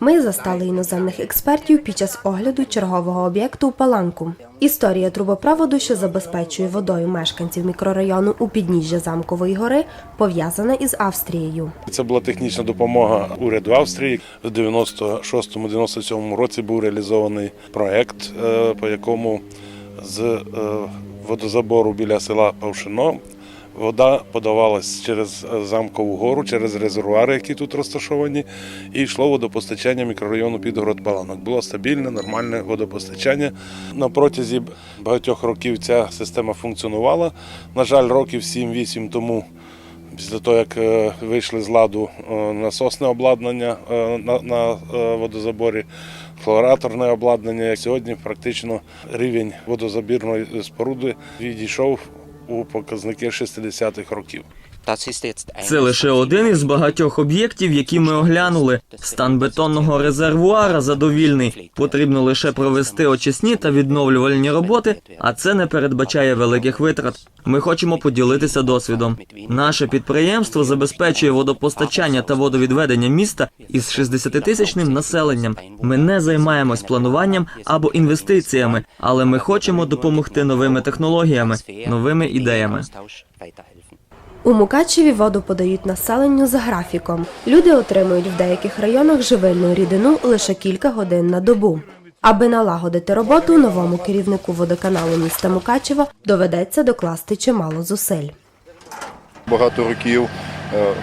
Ми застали іноземних експертів під час огляду чергового об'єкту у Паланку. Історія трубопроводу, що забезпечує водою мешканців мікрорайону у підніжжя Замкової гори, пов'язана із Австрією. Це була технічна допомога уряду Австрії. В 96-97 році був реалізований проект, е, по якому з е, водозабору біля села Павшино вода подавалась через е, замкову гору, через резервуари, які тут розташовані, і йшло водопостачання мікрорайону Підгород Баланок. Було стабільне, нормальне водопостачання. На протязі багатьох років ця система функціонувала. На жаль, років 7-8 тому. Після того, як е, вийшли з ладу е, насосне обладнання на, водозаборі, хлораторне обладнання, сьогодні практично рівень водозабірної споруди відійшов у показники 60-х років. Це лише один із багатьох об'єктів, які ми оглянули. Стан бетонного резервуара задовільний. Потрібно лише провести очисні та відновлювальні роботи, а це не передбачає великих витрат. Ми хочемо поділитися досвідом. Наше підприємство забезпечує водопостачання та водовідведення міста із 60-тисячним населенням. Ми не займаємось плануванням або інвестиціями, але ми хочемо допомогти новими технологіями, новими ідеями. У Мукачеві воду подають населенню за графіком. Люди отримують в деяких районах живильну рідину лише кілька годин на добу. Аби налагодити роботу, новому керівнику водоканалу міста Мукачева доведеться докласти чимало зусиль. Багато років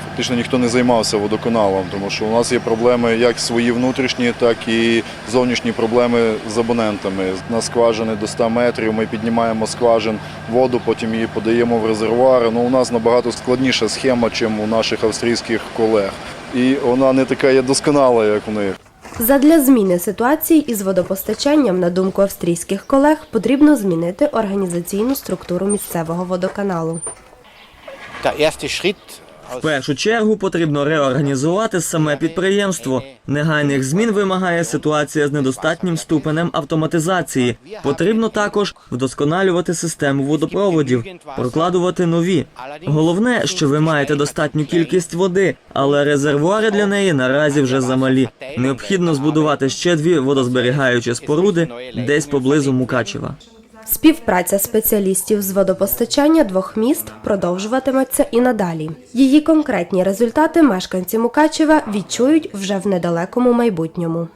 фактично ніхто не займався водоканалом, тому що у нас є проблеми як свої внутрішні, так і зовнішні проблеми з абонентами. На скважини до 100 метрів ми піднімаємо скважин воду, потім її подаємо в резервуари. Ну, у нас набагато складніша схема, ніж у наших австрійських колег. І вона не така є досконала, як у них. Задля зміни ситуації із водопостачанням, на думку австрійських колег, потрібно змінити організаційну структуру місцевого водоканалу. Der erste Schritt В першу чергу потрібно реорганізувати саме підприємство. Негайних змін вимагає ситуація з недостатнім ступенем автоматизації. Потрібно також вдосконалювати систему водопроводів, прокладувати нові. Головне, що ви маєте достатню кількість води, але резервуари для неї наразі вже замалі. Необхідно збудувати ще дві водозберігаючі споруди десь поблизу Мукачева. Співпраця спеціалістів з водопостачання двох міст продовжуватиметься і надалі. Її конкретні результати мешканці Мукачева відчують вже в недалекому майбутньому.